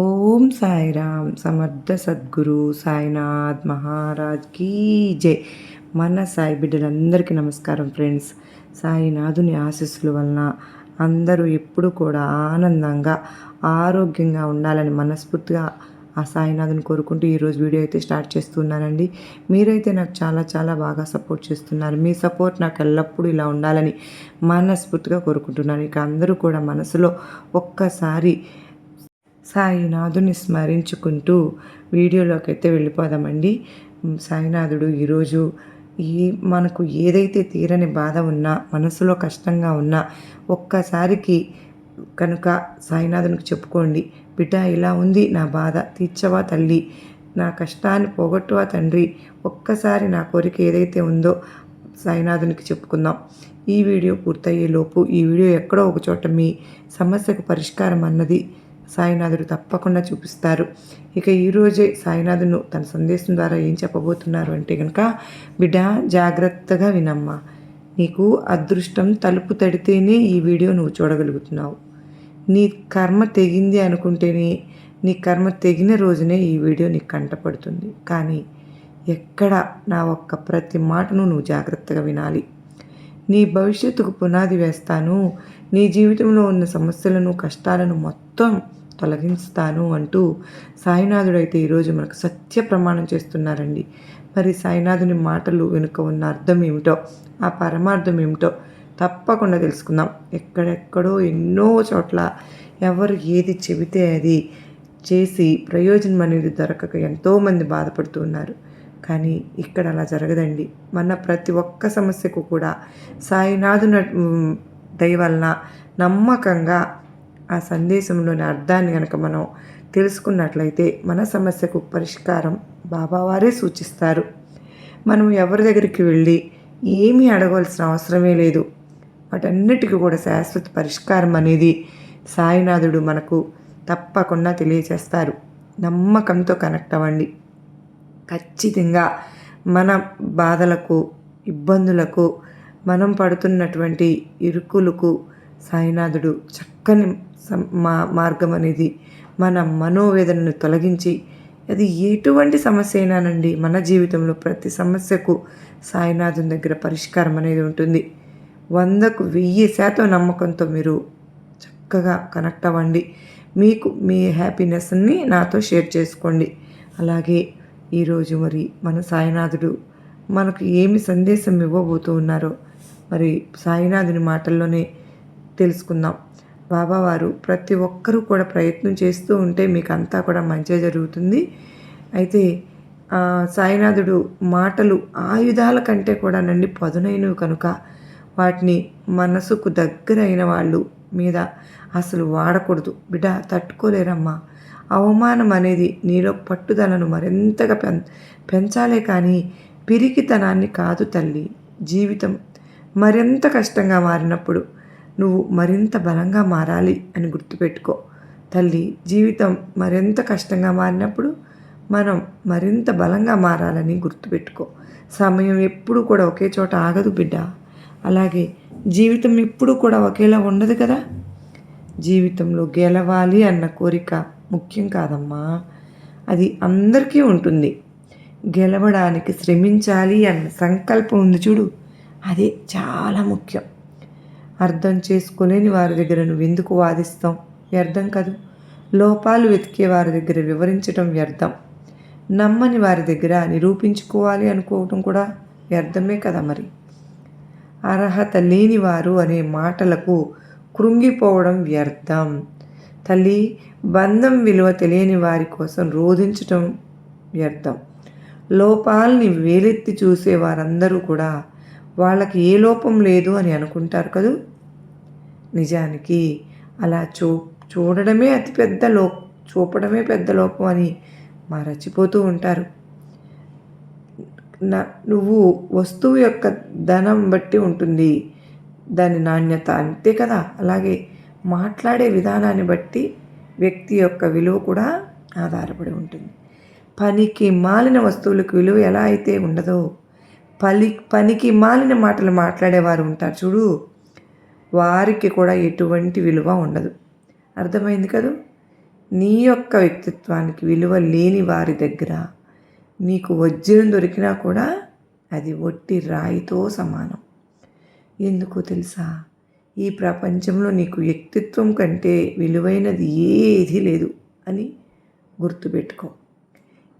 ఓం సాయిరామ్ సమర్థ సద్గురు సాయినాథ్ మహారాజ్ కీ జై. మన సాయి బిడ్డలందరికీ నమస్కారం ఫ్రెండ్స్. సాయినాథుని ఆశీస్సుల వలన అందరూ ఎప్పుడు కూడా ఆనందంగా ఆరోగ్యంగా ఉండాలని మనస్ఫూర్తిగా ఆ సాయినాథుని కోరుకుంటూ ఈరోజు వీడియో అయితే స్టార్ట్ చేస్తున్నానండి మీరైతే నాకు చాలా చాలా బాగా సపోర్ట్ చేస్తున్నారు. మీ సపోర్ట్ నాకు ఎల్లప్పుడూ ఇలా ఉండాలని మనస్ఫూర్తిగా కోరుకుంటున్నాను. ఇక అందరూ కూడా మనసులో ఒక్కసారి సాయినాథుని స్మరించుకుంటూ వీడియోలోకి అయితే వెళ్ళిపోదామండి. సాయినాథుడు ఈరోజు ఈ మనకు ఏదైతే తీరని బాధ ఉన్నా మనసులో కష్టంగా ఉన్నా ఒక్కసారికి కనుక సాయినాథునికి చెప్పుకోండి బిడ్డ ఇలా ఉంది నా బాధ తీర్చవా తల్లి? నా కష్టాన్ని పోగొట్టువా తండ్రి? ఒక్కసారి నా కోరిక ఏదైతే ఉందో సాయినాథునికి చెప్పుకుందాం. ఈ వీడియో పూర్తయ్యేలోపు ఈ వీడియో ఎక్కడో ఒక చోట మీ సమస్యకు పరిష్కారం అన్నది సాయినాథుడు తప్పకుండా చూపిస్తారు. ఇక ఈరోజే సాయినాథును తన సందేశం ద్వారా ఏం చెప్పబోతున్నారు అంటే కనుక బిడ్డ జాగ్రత్తగా వినమ్మా. నీకు అదృష్టం తలుపు తడితేనే ఈ వీడియో నువ్వు చూడగలుగుతున్నావు. నీ కర్మ తెగింది అనుకుంటేనే నీ కర్మ తెగిన రోజునే ఈ వీడియో నీకు కంటపడుతుంది. కానీ ఎక్కడ నా ఒక్క ప్రతి మాటను నువ్వు జాగ్రత్తగా వినాలి? నీ భవిష్యత్తుకు పునాది వేస్తాను. నీ జీవితంలో ఉన్న సమస్యలను కష్టాలను మొత్తం తొలగిస్తాను అంటూ సాయినాథుడైతే ఈరోజు మనకు సత్య ప్రమాణం చేస్తున్నారండి. మరి సాయినాథుని మాటలు వెనుక ఉన్న అర్థం ఏమిటో ఆ పరమార్థం ఏమిటో తప్పకుండా తెలుసుకుందాం. ఎక్కడెక్కడో ఎన్నో చోట్ల ఎవరు ఏది చెబితే అది చేసి ప్రయోజనం అనేది దొరకక ఎంతోమంది బాధపడుతూ ఉన్నారు. కానీ ఇక్కడ అలా జరగదండి. మన ప్రతి ఒక్క సమస్యకు కూడా సాయినాథున దయ వలన నమ్మకంగా ఆ సందేశంలోని అర్థాన్ని కనుక మనం తెలుసుకున్నట్లయితే మన సమస్యకు పరిష్కారం బాబావారే సూచిస్తారు. మనం ఎవరి దగ్గరికి వెళ్ళి ఏమీ అడగవలసిన అవసరమే లేదు. వాటన్నిటికీ కూడా శాశ్వత పరిష్కారం అనేది సాయినాథుడు మనకు తప్పకుండా తెలియచేస్తారు నమ్మకంతో కనెక్ట్ అవ్వండి. ఖచ్చితంగా మన బాధలకు ఇబ్బందులకు మనం పడుతున్నటువంటి ఇరుకులకు సాయినాథుడు చక్క చక్కని మా మార్గం అనేది మన మనోవేదనను తొలగించి అది ఎటువంటి సమస్య అయినానండి మన జీవితంలో ప్రతి సమస్యకు సాయినాథుని దగ్గర పరిష్కారం అనేది ఉంటుంది. వందకు వెయ్యి శాతం నమ్మకంతో మీరు చక్కగా కనెక్ట్ అవ్వండి. మీకు మీ హ్యాపీనెస్ని నాతో షేర్ చేసుకోండి. అలాగే ఈరోజు మరి మన సాయినాథుడు మనకు ఏమి సందేశం ఇవ్వబోతూ ఉన్నారో మరి సాయినాథుని మాటల్లోనే తెలుసుకుందాం. బాబావారు ప్రతి ఒక్కరూ కూడా ప్రయత్నం చేస్తూ ఉంటే మీకు అంతా కూడా మంచి జరుగుతుంది. అయితే సాయినాథుడు మాటలు ఆయుధాల కంటే కూడా నండి పదునైనవి కనుక వాటిని మనసుకు దగ్గరైన వాళ్ళు మీద అసలు వాడకూడదు. బిడ్డ తట్టుకోలేరమ్మా. అవమానం అనేది నీలో పట్టుదలను మరింతగా పెం పెంచాలే కానీ పిరికితనాన్ని కాదు తల్లి. జీవితం మరింత కష్టంగా మారినప్పుడు నువ్వు మరింత బలంగా మారాలి అని గుర్తుపెట్టుకో. తల్లి జీవితం మరింత కష్టంగా మారినప్పుడు మనం మరింత బలంగా మారాలని గుర్తుపెట్టుకో. సమయం ఎప్పుడు కూడా ఒకే చోట ఆగదు బిడ్డ. అలాగే జీవితం ఎప్పుడు కూడా ఒకేలా ఉండదు కదా? జీవితంలో గెలవాలి అన్న కోరిక ముఖ్యం కాదమ్మా. అది అందరికీ ఉంటుంది. గెలవడానికి శ్రమించాలి అన్న సంకల్పం ఉంది చూడు. అదే చాలా ముఖ్యం. అర్థం చేసుకోలేని వారి దగ్గర నువ్వు ఎందుకు వాదిస్తాం వ్యర్థం కదూ. లోపాలు వెతికే వారి దగ్గర వివరించడం వ్యర్థం నమ్మని వారి దగ్గర నిరూపించుకోవాలి అనుకోవటం కూడా వ్యర్థమే కదా మరి. అర్హత లేనివారు అనే మాటలకు కృంగిపోవడం వ్యర్థం తల్లి బంధం విలువ తెలియని వారి కోసం రోధించటం వ్యర్థం లోపాలని వేలెత్తి చూసే వారందరూ కూడా వాళ్ళకి ఏ లోపం లేదు అని అనుకుంటారు కదూ? నిజానికి అలా చూ చూడడమే అతిపెద్ద లో చూపడమే పెద్ద లోపం అని మరచిపోతూ ఉంటారు. నువ్వు వస్తువు యొక్క ధనం బట్టి ఉంటుంది. దాని నాణ్యత అంతే కదా? అలాగే మాట్లాడే విధానాన్ని బట్టి వ్యక్తి యొక్క విలువ కూడా ఆధారపడి ఉంటుంది. పనికి మాలిన వస్తువులకు విలువ ఎలా అయితే ఉండదో పలి పనికి మాలిన మాటలు మాట్లాడేవారు ఉంటారు చూడు. వారికి కూడా ఎటువంటి విలువ ఉండదు. అర్థమైంది కదూ? నీ యొక్క వ్యక్తిత్వానికి విలువ లేని వారి దగ్గర నీకు వజ్రం దొరికినా కూడా అది ఒట్టి రాయితో సమానం. ఎందుకో తెలుసా? ఈ ప్రపంచంలో నీకు వ్యక్తిత్వం కంటే విలువైనది ఏది లేదు అని గుర్తుపెట్టుకో.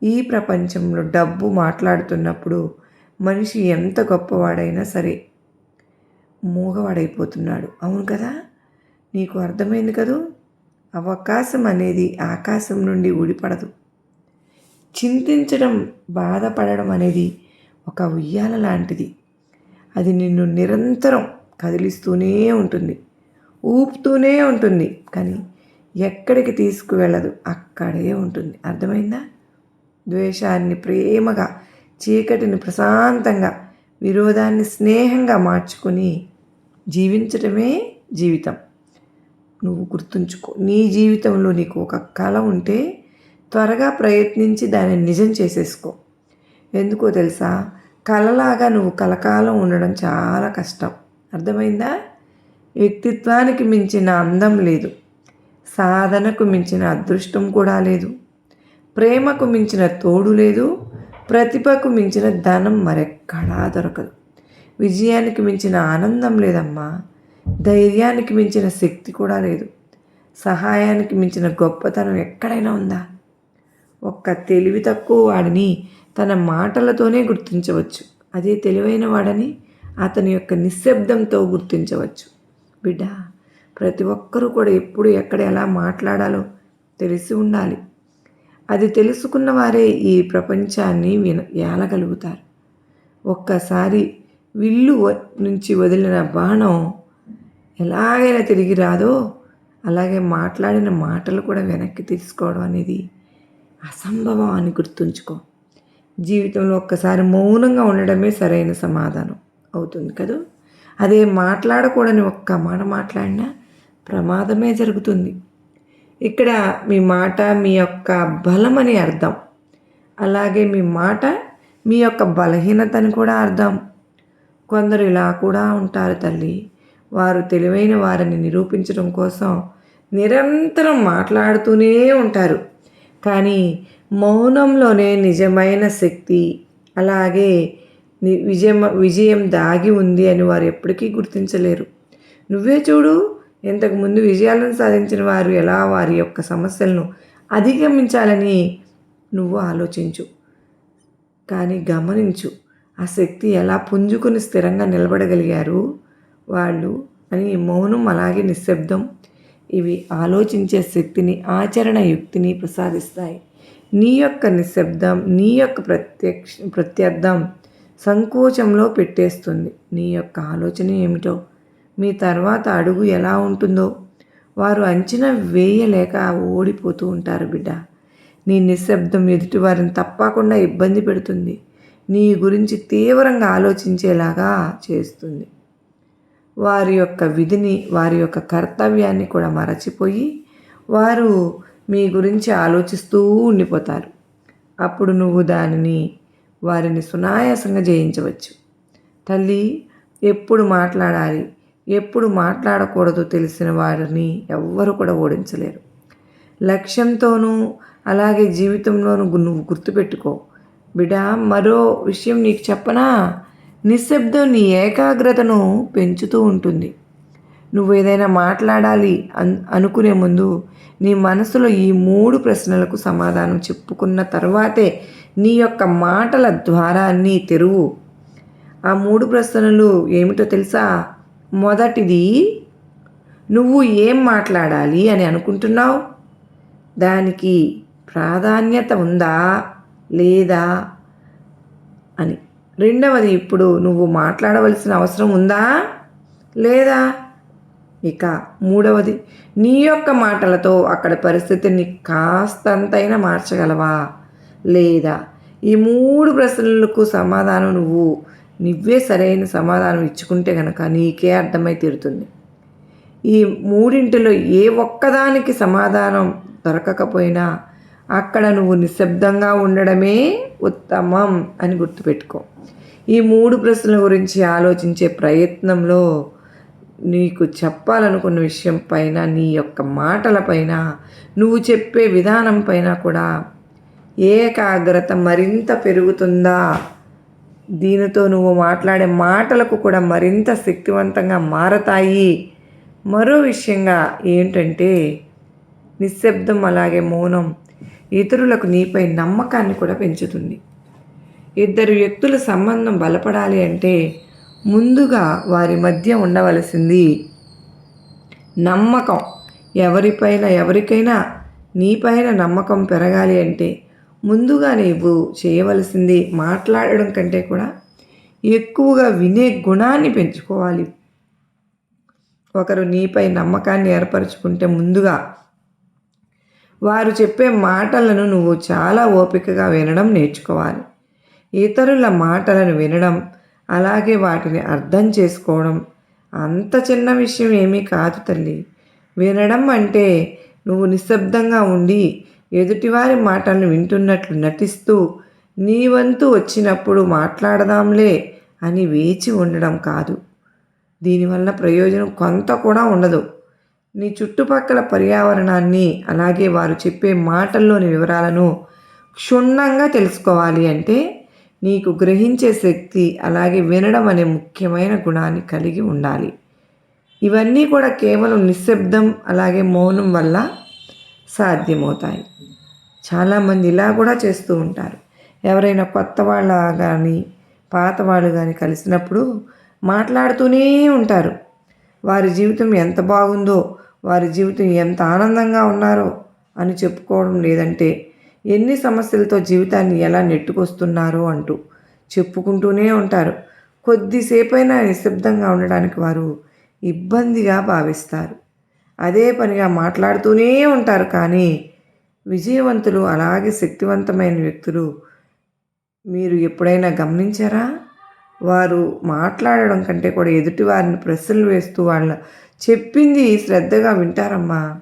ఈ ప్రపంచంలో డబ్బు మాట్లాడుతున్నప్పుడు మనిషి ఎంత గొప్పవాడైనా సరే మూగవాడైపోతున్నాడు. అవును కదా? నీకు అర్థమైంది కదూ? అవకాశం అనేది ఆకాశం నుండి ఊడిపడదు. చింతించడం బాధపడడం అనేది ఒక ఉయ్యాల లాంటిది. అది నిన్ను నిరంతరం కదిలిస్తూనే ఉంటుంది. ఊపుతూనే ఉంటుంది. కానీ ఎక్కడికి తీసుకువెళ్ళదు? అక్కడే ఉంటుంది. అర్థమైందా? ద్వేషాన్ని ప్రేమగా చీకటిని ప్రశాంతంగా విరోధాన్ని స్నేహంగా మార్చుకొని జీవించటమే జీవితం. నువ్వు గుర్తుంచుకో. నీ జీవితంలో నీకు ఒక కళ ఉంటే త్వరగా ప్రయత్నించి దాన్ని నిజం చేసేసుకో. ఎందుకో తెలుసా? కళలాగా నువ్వు కలకాలం ఉండడం చాలా కష్టం. అర్థమైందా? వ్యక్తిత్వానికి మించిన అందం లేదు. సాధనకు మించిన అదృష్టం కూడా లేదు. ప్రేమకు మించిన తోడు లేదు. ప్రతిభకు మించిన ధనం మరెక్కడా దొరకదు. విజయానికి మించిన ఆనందం లేదమ్మా. ధైర్యానికి మించిన శక్తి కూడా లేదు. సహాయానికి మించిన గొప్పతనం ఎక్కడైనా ఉందా? ఒక్క తెలివి తక్కువ వాడిని తన మాటలతోనే గుర్తించవచ్చు. అదే తెలివైన వాడని అతని యొక్క నిశ్శబ్దంతో గుర్తించవచ్చు. బిడ్డ ప్రతి ఒక్కరూ కూడా ఎప్పుడు ఎక్కడ ఎలా మాట్లాడాలో తెలిసి ఉండాలి. అది తెలుసుకున్న వారే ఈ ప్రపంచాన్ని విన ఏలగలుగుతారు ఒక్కసారి విల్లు నుంచి వదిలిన బాణం ఎలాగైనా తిరిగి రాదో అలాగే మాట్లాడిన మాటలు కూడా వెనక్కి తీసుకోవడం అనేది అసంభవం అని గుర్తుంచుకో. జీవితంలో ఒక్కసారి మౌనంగా ఉండడమే సరైన సమాధానం అవుతుంది కదా? అదే మాట్లాడకూడని ఒక్క మాట మాట్లాడినా ప్రమాదమే జరుగుతుంది. ఇక్కడ మీ మాట మీ యొక్క బలం అని అర్థం. అలాగే మీ మాట మీ యొక్క బలహీనతని కూడా అర్థం. కొందరు ఇలా కూడా ఉంటారు తల్లి. వారు తెలివైన వారిని నిరూపించడం కోసం నిరంతరం మాట్లాడుతూనే ఉంటారు. కానీ మౌనంలోనే నిజమైన శక్తి అలాగే విజయం విజయం దాగి ఉంది అని వారు ఎప్పటికీ గుర్తించలేరు. నువ్వే చూడు ఇంతకుముందు విజయాలను సాధించిన వారు ఎలా వారి యొక్క సమస్యలను అధిగమించాలని నువ్వు ఆలోచించు. కానీ గమనించు ఆ శక్తి ఎలా పుంజుకొని స్థిరంగా నిలబడగలిగారు వాళ్ళు అని మౌనం అలాగే నిశ్శబ్దం. ఇవి ఆలోచించే శక్తిని ఆచరణ యుక్తిని ప్రసాదిస్తాయి. నీ యొక్క నిశ్శబ్దం నీ యొక్క ప్రత్యక్ష ప్రత్యర్థం సంకోచంలో పెట్టేస్తుంది. నీ యొక్క ఆలోచన ఏమిటో? మీ తర్వాత అడుగు ఎలా ఉంటుందో? వారు అంచనా వేయలేక ఓడిపోతూ ఉంటారు బిడ్డ. నీ నిశ్శబ్దం ఎదుటి వారిని తప్పకుండా ఇబ్బంది పెడుతుంది. నీ గురించి తీవ్రంగా ఆలోచించేలాగా చేస్తుంది. వారి యొక్క విధిని వారి యొక్క కర్తవ్యాన్ని కూడా మరచిపోయి వారు మీ గురించి ఆలోచిస్తూ ఉండిపోతారు. అప్పుడు నువ్వు దానిని వారిని సునాయాసంగా జయించవచ్చు. తల్లి ఎప్పుడు మాట్లాడాలి? ఎప్పుడు మాట్లాడకూడదు తెలిసిన వారిని ఎవ్వరు కూడా ఓడించలేరు. లక్ష్యంతోనూ అలాగే జీవితంలోనూ నువ్వు గుర్తుపెట్టుకో. బిడా మరో విషయం నీకు చెప్పనా? నిశ్శబ్దం నీ ఏకాగ్రతను పెంచుతూ ఉంటుంది. నువ్వు ఏదైనా మాట్లాడాలి అన్ అనుకునే ముందు నీ మనసులో ఈ మూడు ప్రశ్నలకు సమాధానం చెప్పుకున్న తర్వాతే నీ యొక్క మాటల ద్వారా నీ తెరువు. ఆ మూడు ప్రశ్నలు ఏమిటో తెలుసా? మొదటిది నువ్వు ఏం మాట్లాడాలి అని అనుకుంటున్నావు? దానికి ప్రాధాన్యత ఉందా? లేదా అని. రెండవది ఇప్పుడు నువ్వు మాట్లాడవలసిన అవసరం ఉందా? లేదా? ఇక మూడవది నీ యొక్క మాటలతో అక్కడ పరిస్థితిని కాస్తంతైనా మార్చగలవా? లేదా? ఈ మూడు ప్రశ్నలకు సమాధానం నువ్వు నువ్వే సరైన సమాధానం ఇచ్చుకుంటే కనుక నీకే అర్థమై తీరుతుంది. ఈ మూడింటిలో ఏ ఒక్కదానికి సమాధానం దొరకకపోయినా అక్కడ నువ్వు నిశ్శబ్దంగా ఉండడమే ఉత్తమం అని గుర్తుపెట్టుకో. ఈ మూడు ప్రశ్నల గురించి ఆలోచించే ప్రయత్నంలో నీకు చెప్పాలనుకున్న విషయం పైన నీ యొక్క మాటల పైన నువ్వు చెప్పే విధానం పైన కూడా ఏకాగ్రత మరింత పెరుగుతుందా? దీనితో నువ్వు మాట్లాడే మాటలకు కూడా మరింత శక్తివంతంగా మారతాయి. మరో విషయంగా ఏంటంటే నిశ్శబ్దం అలాగే మౌనం ఇతరులకు నీపై నమ్మకాన్ని కూడా పెంచుతుంది. ఇద్దరు వ్యక్తుల సంబంధం బలపడాలి అంటే ముందుగా వారి మధ్య ఉండవలసింది నమ్మకం. ఎవరిపైన ఎవరికైనా నీపైన నమ్మకం పెరగాలి అంటే ముందుగా నీవు చేయవలసింది మాట్లాడడం కంటే కూడా ఎక్కువగా వినే గుణాన్ని పెంచుకోవాలి. ఒకరు నీపై నమ్మకాన్ని ఏర్పరచుకుంటే ముందుగా వారు చెప్పే మాటలను నువ్వు చాలా ఓపికగా వినడం నేర్చుకోవాలి. ఇతరుల మాటలను వినడం అలాగే వాటిని అర్థం చేసుకోవడం అంత చిన్న విషయం ఏమీ కాదు తల్లి. వినడం అంటే నువ్వు నిశ్శబ్దంగా ఉండి ఎదుటివారి మాటలను వింటున్నట్లు నటిస్తూ నీ వంతు వచ్చినప్పుడు మాట్లాడదాంలే అని వేచి ఉండడం కాదు. దీనివల్ల ప్రయోజనం కొంత కూడా ఉండదు. నీ చుట్టుపక్కల పర్యావరణాన్ని అలాగే వారు చెప్పే మాటల్లోని వివరాలను క్షుణ్ణంగా తెలుసుకోవాలి అంటే నీకు గ్రహించే శక్తి అలాగే వినడం అనే ముఖ్యమైన గుణాన్ని కలిగి ఉండాలి. ఇవన్నీ కూడా కేవలం నిశ్శబ్దం అలాగే మౌనం వల్ల సాధ్యమవుతాయి. చాలామంది ఇలా కూడా చేస్తూ ఉంటారు. ఎవరైనా కొత్త వాళ్ళ కానీ పాత వాళ్ళు కానీ కలిసినప్పుడు మాట్లాడుతూనే ఉంటారు. వారి జీవితం ఎంత బాగుందో వారి జీవితం ఎంత ఆనందంగా ఉన్నారో అని చెప్పుకోవడం లేదంటే ఎన్ని సమస్యలతో జీవితాన్ని ఎలా నెట్టుకొస్తున్నారో అంటూ చెప్పుకుంటూనే ఉంటారు. కొద్దిసేపైనా నిశ్శబ్దంగా ఉండడానికి వారు ఇబ్బందిగా భావిస్తారు. అదే పనిగా మాట్లాడుతూనే ఉంటారు కానీ విజయవంతులు అలాగే శక్తివంతమైన వ్యక్తులు మీరు ఎప్పుడైనా గమనించారా? వారు మాట్లాడడం కంటే కూడా ఎదుటివారిని ప్రశ్నలు వేస్తూ వాళ్ళ చెప్పింది శ్రద్ధగా వింటారమ్మా.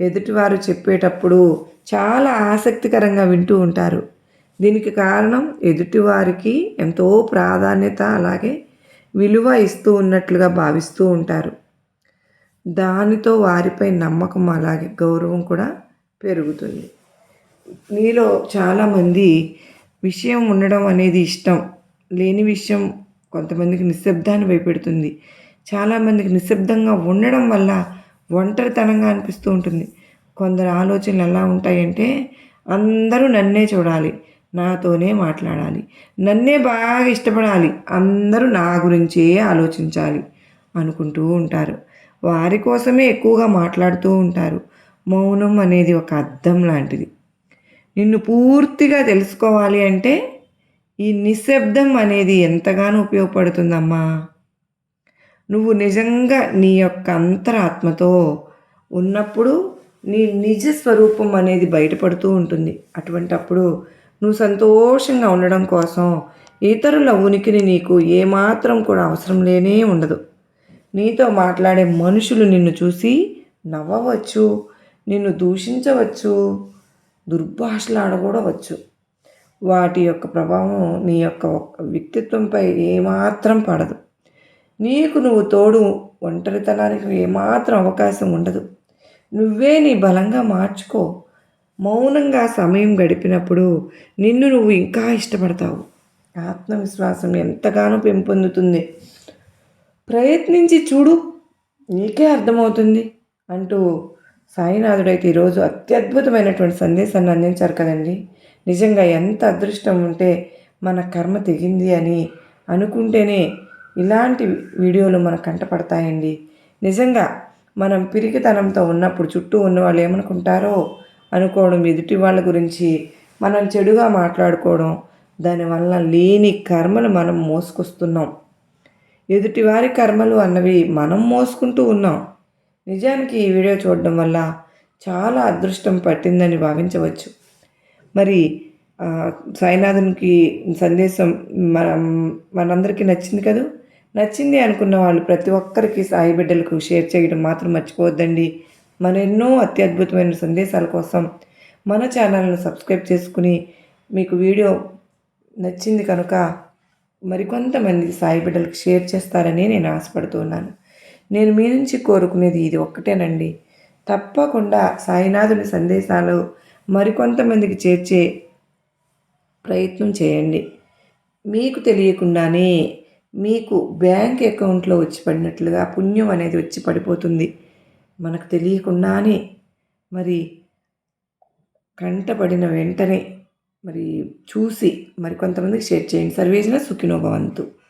ఎదుటివారు చెప్పేటప్పుడు చాలా ఆసక్తికరంగా వింటూ ఉంటారు. దీనికి కారణం ఎదుటివారికి ఎంతో ప్రాధాన్యత అలాగే విలువ ఇస్తూ ఉన్నట్లుగా భావిస్తూ ఉంటారు. దానితో వారిపై నమ్మకం అలాగే గౌరవం కూడా పెరుగుతుంది. నీలో చాలామంది విషయం ఉండడం అనేది ఇష్టం. లేని విషయం కొంతమందికి నిశ్శబ్దాన్ని భయపెడుతుంది. చాలామందికి నిశ్శబ్దంగా ఉండడం వల్ల ఒంటరితనంగా అనిపిస్తూ ఉంటుంది. కొందరు ఆలోచనలు ఎలా ఉంటాయంటే అందరూ నన్నే చూడాలి నాతోనే మాట్లాడాలి నన్నే బాగా ఇష్టపడాలి అందరూ నా గురించే ఆలోచించాలి అనుకుంటూ ఉంటారు. వారి కోసమే ఎక్కువగా మాట్లాడుతూ ఉంటారు. మౌనం అనేది ఒక అర్థం లాంటిది. నిన్ను పూర్తిగా తెలుసుకోవాలి అంటే ఈ నిశ్శబ్దం అనేది ఎంతగానో ఉపయోగపడుతుందమ్మా. నువ్వు నిజంగా నీ యొక్క అంతరాత్మతో ఉన్నప్పుడు నీ నిజ స్వరూపం అనేది బయటపడుతూ ఉంటుంది. అటువంటప్పుడు నువ్వు సంతోషంగా ఉండడం కోసం ఇతరుల ఉనికిని నీకు ఏమాత్రం కూడా అవసరం లేనే ఉండదు. నీతో మాట్లాడే మనుషులు నిన్ను చూసి నవ్వవచ్చు నిన్ను దూషించవచ్చు దుర్భాషలాడకూడవచ్చు. వాటి యొక్క ప్రభావం నీ యొక్క వ్యక్తిత్వంపై ఏమాత్రం పడదు. నీకు నువ్వు తోడు ఒంటరితనానికి ఏమాత్రం అవకాశం ఉండదు. నువ్వే నీ బలంగా మార్చుకో. మౌనంగా సమయం గడిపినప్పుడు నిన్ను నువ్వు ఇంకా ఇష్టపడతావు. ఆత్మవిశ్వాసం ఎంతగానో పెంపొందుతుంది. ప్రయత్నించి చూడు నీకే అర్థమవుతుంది అంటూ సాయినాథుడైతే ఈరోజు అత్యద్భుతమైనటువంటి సందేశాన్ని అందించారు కదండి. నిజంగా ఎంత అదృష్టం ఉంటే మన కర్మ తెగింది అని అనుకుంటేనే ఇలాంటి వీడియోలు మన కంటపడతాయండి నిజంగా మనం పిరికితనంతో ఉన్నప్పుడు చుట్టూ ఉన్న వాళ్ళు ఏమనుకుంటారో అనుకోవడం ఎదుటి వాళ్ళ గురించి మనం చెడుగా మాట్లాడుకోవడం దానివల్ల లేని కర్మలు మనం మోసుకొస్తున్నాం. ఎదుటివారి కర్మలు అన్నవి మనం మోసుకుంటూ ఉన్నాం. నిజానికి ఈ వీడియో చూడడం వల్ల చాలా అదృష్టం పట్టిందని భావించవచ్చు. మరి సాయినాథునికి సందేశం మన మనందరికీ నచ్చింది కదా? నచ్చింది అనుకున్న వాళ్ళు ప్రతి ఒక్కరికి సాయి బిడ్డలకు షేర్ చేయడం మాత్రం మర్చిపోవద్దండి. మన ఎన్నో అత్యద్భుతమైన సందేశాల కోసం మన ఛానల్ను సబ్స్క్రైబ్ చేసుకుని మీకు వీడియో నచ్చింది కనుక మరికొంతమంది సాయి బిడ్డలకు షేర్ చేస్తారని నేను ఆశపడుతున్నాను నేను మీ నుంచి కోరుకునేది ఇది ఒక్కటేనండి. తప్పకుండా సాయినాథుని సందేశాలు మరికొంతమందికి చేర్చే ప్రయత్నం చేయండి. మీకు తెలియకుండానే మీకు బ్యాంక్ అకౌంట్లో వచ్చి పడినట్లుగా పుణ్యం అనేది వచ్చి పడిపోతుంది. మనకు తెలియకుండానే మరి కంటపడిన వెంటనే మరి చూసి మరి కొంతమందికి షేర్ చేయండి. సర్వేజన సుఖినోభవంతు